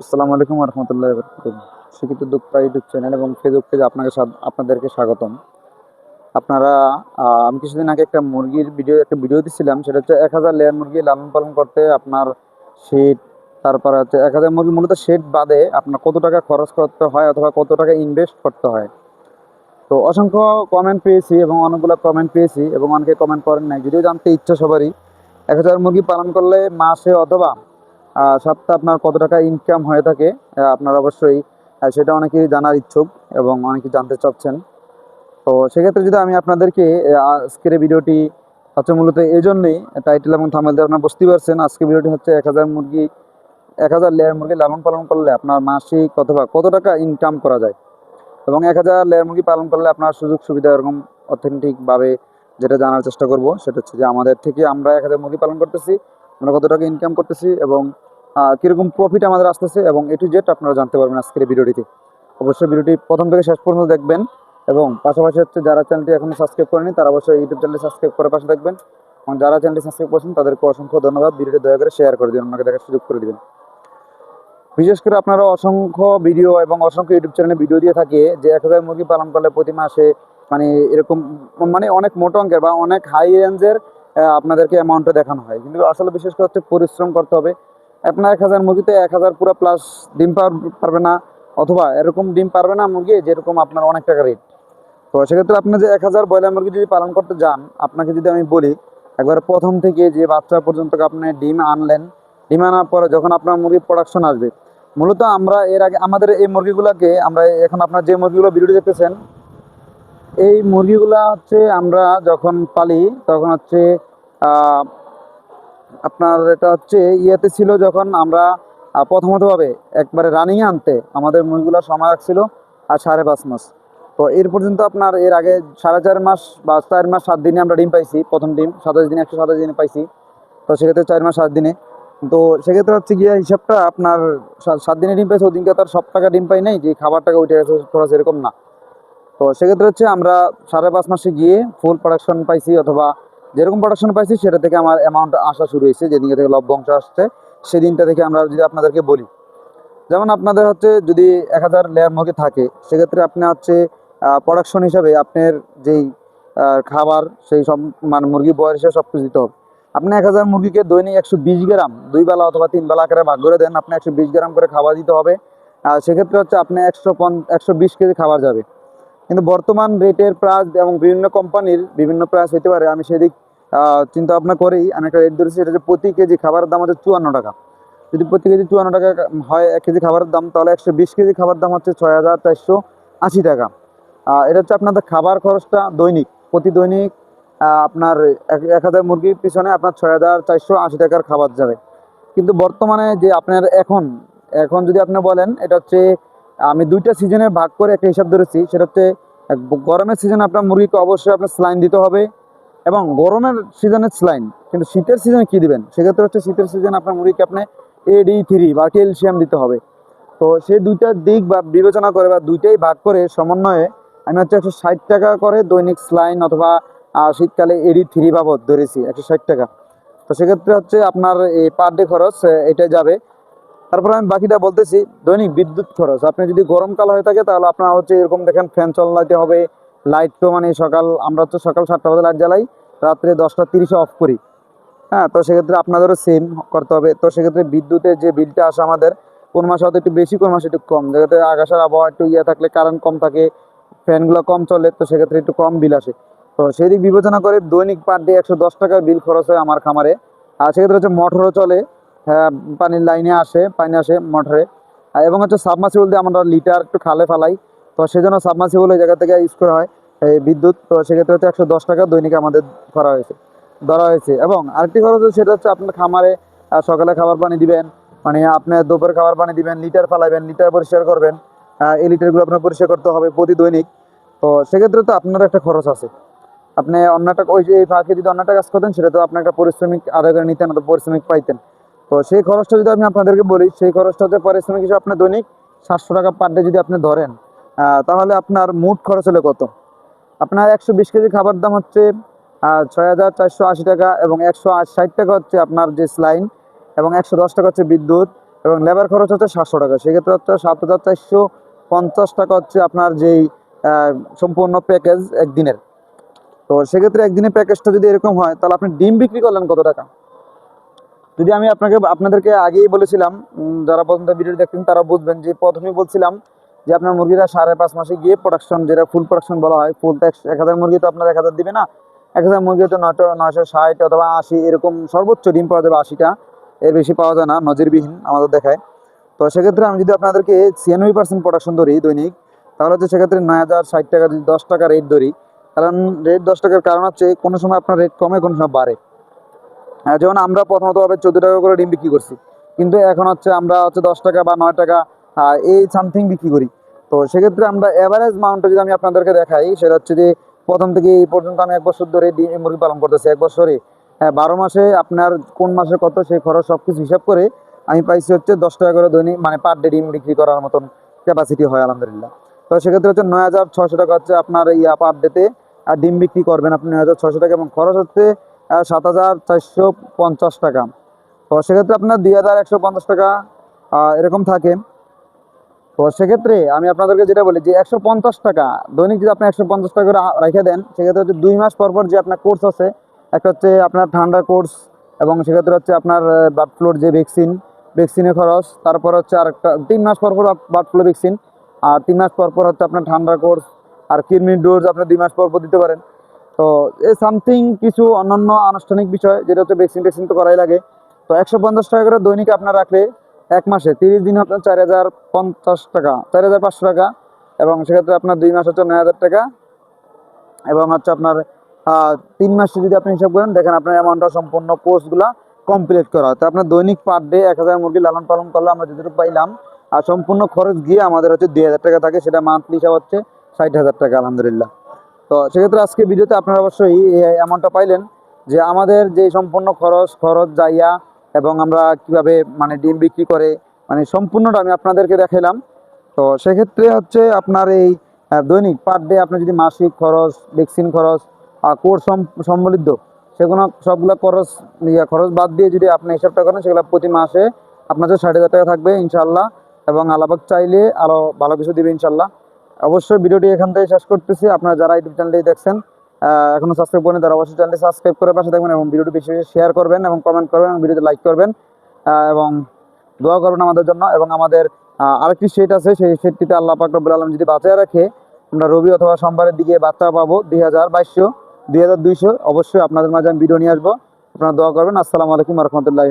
আসসালামু আলাইকুম রহমতুল্লাহ শিক্ষিত দুঃখা ইউটিউব চ্যানেল এবং ফেসবুক পেজে আপনাকে আপনাদেরকে স্বাগতম। আপনারা আমি কিছুদিন আগে একটা মুরগির ভিডিও একটা ভিডিও দিছিলাম, সেটা হচ্ছে এক হাজার লেয়ার মুরগি লালন পালন করতে আপনার শেড তারপরে হচ্ছে এক হাজার মুরগি মূলত শেড বাদে আপনার কত টাকা খরচ করতে হয় অথবা কত টাকা ইনভেস্ট করতে হয়। তো অসংখ্য কমেন্ট পেয়েছি এবং অনেকগুলো কমেন্ট পেয়েছি এবং অনেকে কমেন্ট করেন নাই, যদিও জানতে ইচ্ছা সবারই। এক হাজার মুরগি পালন করলে মাসে অথবা সপ্তাহে আপনার কত টাকা ইনকাম হয়ে থাকে আপনার অবশ্যই সেটা অনেকেই জানার ইচ্ছুক এবং অনেকেই জানতে চাচ্ছেন। তো সেক্ষেত্রে যদি আমি আপনাদেরকে আজকের ভিডিওটি হচ্ছে মূলত এই জন্যই টাইটেল এবং থামেল দিয়ে আপনারা বুঝতে পারছেন, আজকে ভিডিওটি হচ্ছে এক হাজার মুরগি, এক হাজার লেয়ার মুরগি লালন পালন করলে আপনার মাসিক অথবা কত টাকা ইনকাম করা যায়? এবং এক হাজার লেয়ার মুরগি পালন করলে আপনার সুযোগ সুবিধা এরকম অথেন্টিকভাবে যেটা জানার চেষ্টা করব, সেটা হচ্ছে যে আমাদের থেকে আমরা এক হাজার মুরগি পালন করতেছি, আমরা কত টাকা ইনকাম করতেছি এবং কীরকম প্রফিট আমাদের আসতেছে এবং এ টু জেড আপনারা জানতে পারবেন আজকের ভিডিওটিতে। অবশ্যই ভিডিওটি প্রথম থেকে শেষ পর্যন্ত দেখবেন এবং পাশাপাশি হচ্ছে যারা চ্যানেলটি এখনও সাবস্ক্রাইব করেনি তারা অবশ্যই ইউটিউব চ্যানেলটি সাবস্ক্রাইব করে পাশে দেখবেন এবং যারা চ্যানেলটি সাবস্ক্রাইব করছেন, তাদেরকে অসংখ্য ধন্যবাদ। ভিডিওটি দয়া করে শেয়ার করে দিন আমাকে দেখার সুযোগ করে দিবেন। বিশেষ করে আপনারা অসংখ্য ভিডিও এবং অসংখ্য ইউটিউব চ্যানেলে ভিডিও দিয়ে থাকে যে এক হাজার মুরগি পালন করলে প্রতি মাসে মানে এরকম মানে অনেক মোটো অঙ্কের বা অনেক হাই রেঞ্জের আপনাদেরকে অ্যামাউন্টে দেখানো হয়। কিন্তু আসলে বিশেষ করে হচ্ছে পরিশ্রম করতে হবে আপনার এক হাজার মুরগিতে এক হাজার পুরো প্লাস ডিম পারবে না অথবা এরকম ডিম পারবে না মুরগি যেরকম আপনার অনেক টাকা রেট তো সেক্ষেত্রে আপনি যে এক হাজার ব্রয়লার মুরগি যদি পালন করতে যান, আপনাকে যদি আমি বলি, একবার প্রথম থেকে যে বাচ্চা পর্যন্ত আপনি ডিম আনলেন, ডিম আনার পরে যখন আপনার মুরগির প্রোডাকশন আসবে, মূলত আমরা এর আগে, আমাদের এই মুরগিগুলোকে আমরা এখন আপনার যে মুরগিগুলো ভিডিও দেখতেছেন, এই মুরগিগুলা হচ্ছে আমরা যখন পালি, তখন হচ্ছে আপনার এটা হচ্ছে ইয়েতে ছিল যখন আমরা আহ, প্রথমতভাবে একবারে রানিং আনতে আমাদের মুরগিগুলো সময় লাগছিল আর সাড়ে পাঁচ মাস। তো এর পর্যন্ত আপনার এর আগে সাড়ে চার মাস বা চার মাস সাত দিনে আমরা ডিম পাইছি প্রথম ডিম সাতাশ দিনে একশো সাতাশ দিনে পাইছি। তো সেক্ষেত্রে চার মাস সাত দিনে। তো সেক্ষেত্রে হচ্ছে গিয়ে হিসাবটা আপনার সাত দিনে ডিম পাইছে ওদিনকে তো আর সব টাকা ডিম পাই নাই যে খাবার টাকা উঠে গেছে খরচ এরকম না। তো সেক্ষেত্রে হচ্ছে আমরা সাড়ে পাঁচ মাসে গিয়ে ফুল প্রোডাকশন পাইছি অথবা যেরকম প্রোডাকশন পাইছি, সেটা থেকে আমার অ্যামাউন্ট আসা শুরু হয়েছে, যেদিন থেকে লভ্যাংশ আসছে, সেদিনটা থেকে আমরা যদি আপনাদেরকে বলি। যেমন আপনাদের হচ্ছে যদি এক হাজার লেয়ার মুরগি থাকে, সেক্ষেত্রে আপনি হচ্ছে প্রোডাকশন হিসাবে আপনার যেই খাবার, সেই সব মানে মুরগি বয়স হিসাবে সব কিছু দিতে হবে। আপনি এক হাজার মুরগিকে দৈনিক একশো বিশ গ্রাম, দুই বেলা অথবা তিন বেলা আকারে ভাগ করে দেন, আপনি একশো বিশ গ্রাম করে খাবার দিতে হবে। আর সেক্ষেত্রে হচ্ছে আপনি একশো পন, একশো বিশ কেজি খাবার যাবে। কিন্তু বর্তমান রেটের প্রাইস এবং বিভিন্ন কোম্পানির বিভিন্ন প্রাইস হতে পারে, আমি সেদিক চিন্তা ভাবনা করেই আমি একটা রেট ধরেছি সেটা হচ্ছে প্রতি কেজি খাবারের দাম হচ্ছে চুয়ান্ন টাকা। যদি প্রতি কেজি চুয়ান্ন টাকা হয় এক কেজি খাবারের দাম, তাহলে একশো বিশ কেজি খাবার দাম হচ্ছে ছয় হাজার চারশো আশি টাকা। এটা হচ্ছে আপনাদের খাবার খরচটা দৈনিক। প্রতি দৈনিক আপনার এক এক হাজার মুরগির পিছনে আপনার ছয় হাজার চারশো আশি টাকার খাবার যাবে। কিন্তু বর্তমানে যে আপনার এখন এখন যদি আপনি বলেন, এটা হচ্ছে, আমি দুইটা সিজনে ভাগ করে একটা হিসাব ধরেছি, সেটা হচ্ছে, গরমের সিজনে আপনার মুরগিকে অবশ্যই আপনার স্লাইন দিতে হবে। এবং গরমের সিজনে স্লাইন কিন্তু শীতের সিজনে কি দিবেন? সেক্ষেত্রে হচ্ছে শীতের সিজনে আপনার মুরগিকে আপনি এডি থ্রি বা ক্যালসিয়াম দিতে হবে। তো সেই দুইটা দিক বা বিবেচনা করে বা দুইটাই ভাগ করে সমন্বয়ে আমি হচ্ছে একশো ষাট টাকা করে দৈনিক স্লাইন অথবা শীতকালে এডি থ্রি বাবদ ধরেছি, একশো ষাট টাকা। তো সেক্ষেত্রে হচ্ছে আপনার এই পার ডে খরচ এটা যাবে। তারপর আমি বাকিটা বলতেছি, দৈনিক বিদ্যুৎ খরচ। আপনি যদি গরমকাল হয়ে থাকে তাহলে আপনার হচ্ছে এরকম দেখেন ফ্যান চালাতে হবে লাইট তো মানে সকাল, আমরা তো সকাল সাতটা বাজে লাইট জ্বালাই, রাত্রে দশটা তিরিশে অফ করি। হ্যাঁ তো সেক্ষেত্রে আপনাদেরও সেম করতে হবে। তো সেক্ষেত্রে বিদ্যুতের যে বিলটা আসে আমাদের, কোন মাসে হয়তো একটু বেশি, কোন মাসে একটু কম। যেক্ষেত্রে আকাশের আবহাওয়া একটু ইয়ে থাকলে কারেন্ট কম থাকে ফ্যানগুলো কম চলে, তো সেক্ষেত্রে একটু কম বিল আসে। তো সেই দিক বিবেচনা করে দৈনিক পার ডে একশো দশ টাকার বিল খরচ হয় আমার খামারে। আর সেক্ষেত্রে হচ্ছে মোটরও চলে হ্যাঁ পানির লাইনে আসে, পানি আসে মোটরে এবং হচ্ছে সাবমার্সিবল দিয়ে আমরা লিটার একটু খালে ফেলাই। তো সেজন্য সাবমার্সিবল এই জায়গা থেকে ইউজ করা হয়। এই বিদ্যুৎ তো সেক্ষেত্রে হচ্ছে একশো দশ টাকা দৈনিক আমাদের করা হয়েছে, ধরা হয়েছে। এবং আরেকটি খরচ হচ্ছে সেটা হচ্ছে আপনার খামারে সকালে খাবার পানি দিবেন মানে আপনি দুপুরে খাবার পানি দিবেন, লিটার ফালাইবেন লিটার পরিষ্কার করবেন এই লিটারগুলো আপনার পরিষ্কার করতে হবে প্রতি দৈনিক। তো সেক্ষেত্রে তো আপনার একটা খরচ আছে। আপনি অন্যটা ওই এই ফাঁকে যদি অন্যটা কাজ করতেন, সেটা তো আপনার একটা পরিশ্রমিক আদায় করে নিতেন অথবা পরিশ্রমিক পাইতেন। তো সেই খরচটা যদি আমি আপনাদেরকে বলি, সেই খরচটা হচ্ছে পারিশ্রমিক হিসেবে আপনার দৈনিক সাতশো টাকা পার ডে যদি আপনি ধরেন তাহলে আপনার মোট খরচ হলে কত? আপনার একশো বিশ কেজি খাবার দাম হচ্ছে ছয় হাজার চারশো আশি টাকা এবং একশো ষাট টাকা হচ্ছে আপনার যে স্লাইন এবং একশো দশ টাকা হচ্ছে বিদ্যুৎ এবং লেবার খরচ হচ্ছে সাতশো টাকা। সেক্ষেত্রে হচ্ছে সাত হাজার চারশো পঞ্চাশ টাকা হচ্ছে আপনার যেই সম্পূর্ণ প্যাকেজ একদিনের। তো সেক্ষেত্রে একদিনের প্যাকেজটা যদি এরকম হয়, তাহলে আপনি ডিম বিক্রি করলেন কত টাকা? যদি আমি আপনাকে, আপনাদেরকে আগেই বলেছিলাম যারা পর্যন্ত ভিডিও দেখতেন তারা বুঝবেন যে প্রথমেই বলছিলাম যে আপনার মুরগিরা সাড়ে পাঁচ মাসে গিয়ে প্রোডাকশন যেটা ফুল প্রোডাকশন বলা হয় ফুল এক হাজার মুরগি তো আপনার এক হাজার দিবে না। এক হাজার মুরগি হচ্ছে নয়শো নয়শো ষাট অথবা আশি, এরকম সর্বোচ্চ ডিম পাওয়া যাবে আশিটা। এর বেশি পাওয়া যায় না, নজিরবিহীন আমাদের দেখায়। তো সেক্ষেত্রে আমি যদি আপনাদেরকে ছিয়ানব্বই পার্সেন্ট প্রোডাকশন ধরি দৈনিক, তাহলে হচ্ছে সেক্ষেত্রে নয় হাজার ষাট টাকা, যদি দশ টাকা রেট ধরি, কারণ রেট দশ টাকার কারণ হচ্ছে কোনো সময় আপনার রেট কমে, কোনো সময় বাড়ে। যেমন আমরা প্রথমত ভাবে চোদ্দ টাকা করে ডিম বিক্রি করছি। কিন্তু এখন হচ্ছে আমরা হচ্ছে দশ টাকা বা নয় টাকা এই সামথিং বিক্রি করি। তো সেক্ষেত্রে আমরা এভারেজ মাউন্টটা যদি আমি আপনাদেরকে দেখাই, সেটা হচ্ছে যে প্রথম থেকে এই পর্যন্ত আমি এক বছর ধরে মুরগি পালন করতেছি। এক বছরে হ্যাঁ বারো মাসে আপনার কোন মাসে কত সেই খরচ সব কিছু হিসাব করে আমি পাইছি হচ্ছে দশ টাকা করে দৈনিক মানে পার ডে ডিম বিক্রি করার মতন ক্যাপাসিটি হয়, আলহামদুলিল্লাহ। তো সেক্ষেত্রে হচ্ছে নয় হাজার ছশো টাকা হচ্ছে আপনার ইয়া পার ডেতে আর ডিম বিক্রি করবেন আপনি নয় হাজার ছশো টাকা এবং খরচ হচ্ছে সাত হাজার চারশো পঞ্চাশ টাকা। তো সেক্ষেত্রে আপনার দুই হাজার একশো পঞ্চাশ টাকা এরকম থাকে। তো সেক্ষেত্রে আমি আপনাদেরকে যেটা বলি যে একশো পঞ্চাশ টাকা, দৈনিক যদি আপনি একশো পঞ্চাশ টাকা করে রেখে দেন, সেক্ষেত্রে হচ্ছে দুই মাস পর পর যে আপনার কোর্স আছে, একটা হচ্ছে আপনার ঠান্ডা কোর্স এবং সেক্ষেত্রে হচ্ছে আপনার বার্ড ফ্লুর যে ভ্যাকসিন ভ্যাকসিনের খরচ, তারপর হচ্ছে আরেকটা, তিন মাস পর পর বার্ড ফ্লু ভ্যাকসিন আর তিন মাস পর পর হচ্ছে আপনার ঠান্ডা কোর্স আর কিডনির ডোজ আপনি দুই মাস পর পর দিতে পারেন। তো এই সামথিং কিছু অন্যান্য আনুষ্ঠানিক বিষয়, যেটা হচ্ছে ভ্যাকসিন ট্যাকসিন তো করাই লাগে। তো একশো পঞ্চাশ টাকা করে দৈনিক আপনার রাখলে এক মাসে তিরিশ দিন আপনার চার হাজার পঞ্চাশ টাকা, চার হাজার পাঁচশো টাকা এবং সেক্ষেত্রে আপনার দুই মাস হচ্ছে নয় হাজার টাকা এবং হচ্ছে আপনার তিন মাসে যদি আপনি হিসাব করেন, দেখেন আপনার অ্যামাউন্টটা সম্পূর্ণ কোর্সগুলা কমপ্লিট করা। হয় তো আপনার দৈনিক পার ডে এক হাজার মুরগি লালন পালন করলে আমরা যেটুকু পাইলাম, আর সম্পূর্ণ খরচ গিয়ে আমাদের হচ্ছে দুই হাজার টাকা থাকে, সেটা মান্থলি হিসাব হচ্ছে ষাট হাজার টাকা, আলহামদুলিল্লাহ। তো সেক্ষেত্রে আজকে ভিডিওতে আপনারা অবশ্যই এই অ্যামাউন্টটা পাইলেন যে আমাদের যে সম্পূর্ণ খরচ খরচ যাইয়া এবং আমরা কীভাবে মানে ডিম বিক্রি করে মানে সম্পূর্ণটা আমি আপনাদেরকে দেখাইলাম। তো সেক্ষেত্রে হচ্ছে আপনার এই দৈনিক পার ডে আপনি যদি মাসিক খরচ, ভ্যাকসিন খরচ কোর্স সম্বলিত সেগুলো, সবগুলো খরচ খরচ বাদ দিয়ে যদি আপনি হিসাবটা করেন, সেগুলো প্রতি মাসে আপনার ষাট হাজার টাকা থাকবে ইনশাল্লাহ এবং আলাপাক চাইলে আরও ভালো কিছু দিবে ইনশাল্লাহ অবশ্যই ভিডিওটি এখান থেকে শেষ করতেছি। আপনারা যারা ইউটিউব চ্যানেলটি দেখছেন এখনও সাবস্ক্রাইব করেন তারা অবশ্যই চ্যানেলটি সাবস্ক্রাইব করে পাশে থাকবেন এবং ভিডিওটি বেশি বেশি শেয়ার করবেন এবং কমেন্ট করবেন এবং ভিডিওতে লাইক করবেন। এবং দোয়া করবেন আমাদের জন্য এবং আমাদের আরেকটি সেট আছে, সেই সেটটিতে আল্লাহ পাক রব্বুল আলম যদি বাঁচায় রাখে, আমরা রবি অথবা সোমবারের দিকে বাচ্চা পাবো দুই হাজার বাইশশো, দুই হাজার দুইশো। অবশ্যই আপনাদের মাঝে আমি ভিডিও নিয়ে আসব। আপনারা দোয়া করবেন। আসসালামু আলাইকুম রহমতুল্লাহ